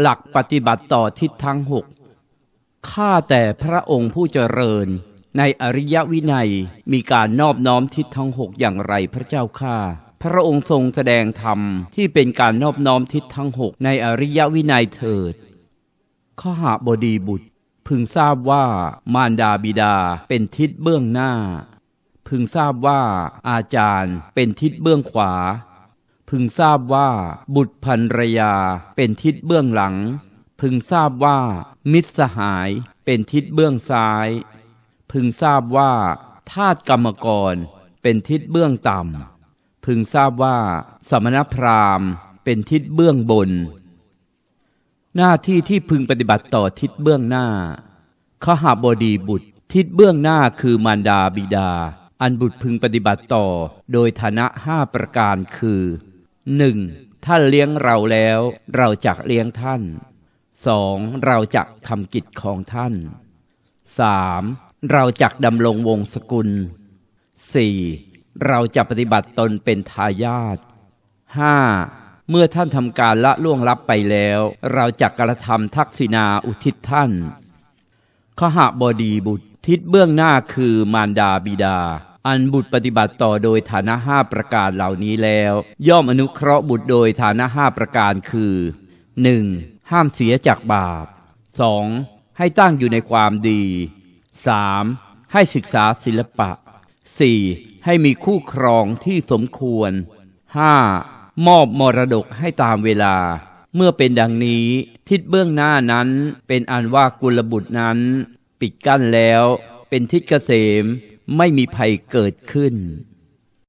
หลักปฏิบัติต่อทิศทั้งหกข้าแต่พระองค์ผู้เจริญ ในอริยวินัยมีการนอบน้อมทิศทั้งหกอย่างไรพระเจ้าข้าพระองค์ทรงแสดงธรรมที่เป็นการนอบน้อมทิศทั้งหกในอริยวินัยเถิด ข้าหาบดีบุตร พึงทราบว่ามารดาบิดาเป็นทิศเบื้องหน้า พึงทราบว่าอาจารย์เป็นทิศเบื้องขวา พึงทราบว่าบุตรภรรยาเป็นทิศเบื้องหลัง พึงทราบว่ามิตรสหายเป็นทิศเบื้องซ้าย พึงทราบว่าทาสกรรมกรเป็นทิศเบื้องต่ำพึงทราบว่าสมณพราหมณ์เป็นทิศเบื้องบน หน้าที่ที่พึงปฏิบัติต่อทิศเบื้องหน้าขหบดีบุตร ทิศเบื้องหน้าคือมารดาบิดา อันบุตรพึงปฏิบัติต่อโดยฐานะห้าประการคือ หนึ่งท่านเลี้ยงเราแล้ว เราจักเลี้ยงท่านสองเราจักทำกิจของท่านสามเราจักดำรงวงศกุลสี่เราจะปฏิบัติตนเป็นทายาทห้าเมื่อท่านทำการละล่วงลับไปแล้ว เราจะกระทำทักษิณาอุทิศท่านขหบดีบุตรทิศเบื้องหน้าคือมารดาบิดา อันบุตรปฏิบัติต่อโดยฐานะห้าประการเหล่านี้แล้ว ย่อมอนุเคราะห์บุตรโดยฐานะห้าประการคือ 1. ห้ามเสียจากบาป 2. ให้ตั้งอยู่ในความดี 3. ให้ศึกษาศิลปะ 4. ให้มีคู่ครองที่สมควร 5. มอบมรดกให้ตามเวลา เมื่อเป็นดังนี้ทิศเบื้องหน้านั้นเป็นอันว่ากุลบุตรนั้น ปิดกั้นแล้ว เป็นทิศเกษม ไม่มีภัยเกิดขึ้น